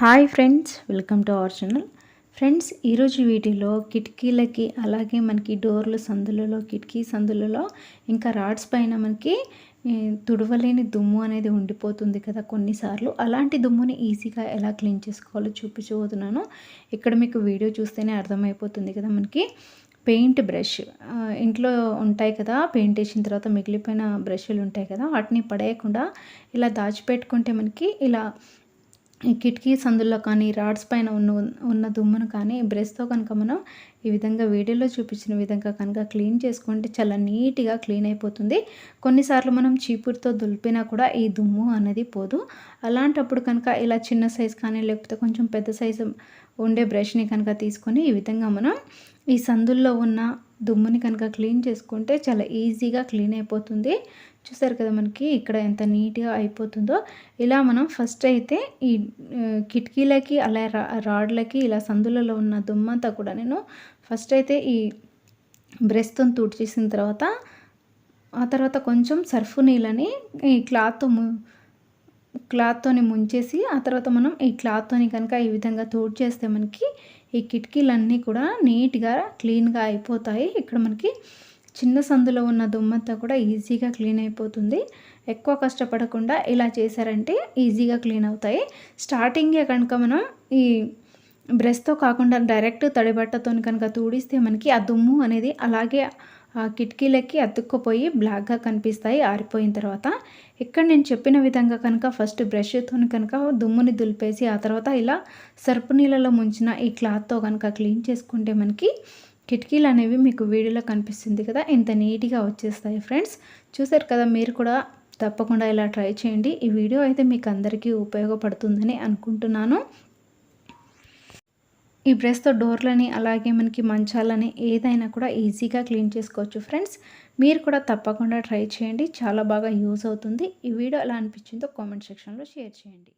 Hi friends welcome to our channel. Friends ఈరోజు వీటిలో కిటికీలకి అలాగే మనకి డోర్లు సందులలో కిటికీ సందులలో ఇంకా రాడ్స్ పైన మనకి తుడవలేని దుమ్ము అనేది ఉండిపోతుంది కదా కొన్నిసార్లు. అలాంటి దుమ్ముని ఈజీగా ఎలా క్లీన్ చేసుకోవాలో చూపించబోతున్నాను. ఇక్కడ మీకు వీడియో చూస్తేనే అర్థమైపోతుంది కదా మనకి. పెయింట్ బ్రష్ ఇంట్లో ఉంటాయి కదా పెయింట్ వేసిన తర్వాత మిగిలిపోయిన బ్రష్లు ఉంటాయి కదా వాటిని పడేయకుండా ఇలా దాచిపెట్టుకుంటే మనకి ఇలా కిటికీ సందుల్లో కానీ రాడ్స్ పైన ఉన్న ఉన్న దుమ్మును కానీ బ్రష్తో కనుక మనం ఈ విధంగా వీడియోలో చూపించిన విధంగా కనుక క్లీన్ చేసుకుంటే చాలా నీట్గా క్లీన్ అయిపోతుంది. కొన్నిసార్లు మనం చీపురుతో దులిపినా కూడా ఈ దుమ్ము అనేది పోదు. అలాంటప్పుడు కనుక ఇలా చిన్న సైజు కానీ లేకపోతే కొంచెం పెద్ద సైజు ఉండే బ్రష్ని కనుక తీసుకొని ఈ విధంగా మనం ఈ సందుల్లో ఉన్న దుమ్ముని కనుక క్లీన్ చేసుకుంటే చాలా ఈజీగా క్లీన్ అయిపోతుంది. చూసారు కదా మనకి ఇక్కడ ఎంత నీట్గా అయిపోతుందో. ఇలా మనం ఫస్ట్ అయితే ఈ కిటికీలకి అలా రాడ్లకి ఇలా సందులలో ఉన్న దుమ్మంతా కూడా నేను ఫస్ట్ అయితే ఈ బ్రష్తో తుడిచేసిన తర్వాత ఆ తర్వాత కొంచెం సర్ఫ్ నీళ్ళని ఈ క్లాత్ క్లాత్తోని ముంచేసి ఆ తర్వాత మనం ఈ క్లాత్తోని కనుక ఈ విధంగా తోడు చేస్తే మనకి ఈ కిటికీలన్నీ కూడా నీట్గా క్లీన్గా అయిపోతాయి. ఇక్కడ మనకి చిన్న సందులో ఉన్న దుమ్మంతా కూడా ఈజీగా క్లీన్ అయిపోతుంది. ఎక్కువ కష్టపడకుండా ఇలా చేశారంటే ఈజీగా క్లీన్ అవుతాయి. స్టార్టింగే కనుక మనం ఈ బ్రష్తో కాకుండా డైరెక్ట్ తడిబట్టతో కనుక తూడిస్తే మనకి ఆ దుమ్ము అనేది అలాగే ఆ కిటికీలకి అతుక్కుపోయి బ్లాక్గా కనిపిస్తాయి ఆరిపోయిన తర్వాత ఇక్కడ నేను చెప్పిన విధంగా కనుక ఫస్ట్ బ్రష్తో కనుక దుమ్ముని దులిపేసి ఆ తర్వాత ఇలా సర్పు నీళ్ళలో ముంచిన ఈ క్లాత్తో కనుక క్లీన్ చేసుకుంటే మనకి కిటికీలు అనేవి మీకు వీడియోలో కనిపిస్తుంది కదా ఇంత నీట్గా వచ్చేస్తాయి ఫ్రెండ్స్ చూసారు కదా మీరు కూడా తప్పకుండా ఇలా ట్రై చేయండి. ఈ వీడియో అయితే మీకు అందరికీ ఉపయోగపడుతుందని అనుకుంటున్నాను. ఈ బ్రష్తో డోర్లని అలాగే మనకి మంచాలని ఏదైనా కూడా ఈజీగా క్లీన్ చేసుకోవచ్చు ఫ్రెండ్స్. మీరు కూడా తప్పకుండా ట్రై చేయండి. చాలా బాగా యూజ్ అవుతుంది. ఈ వీడియో ఎలా అనిపించిందో కామెంట్ సెక్షన్లో షేర్ చేయండి.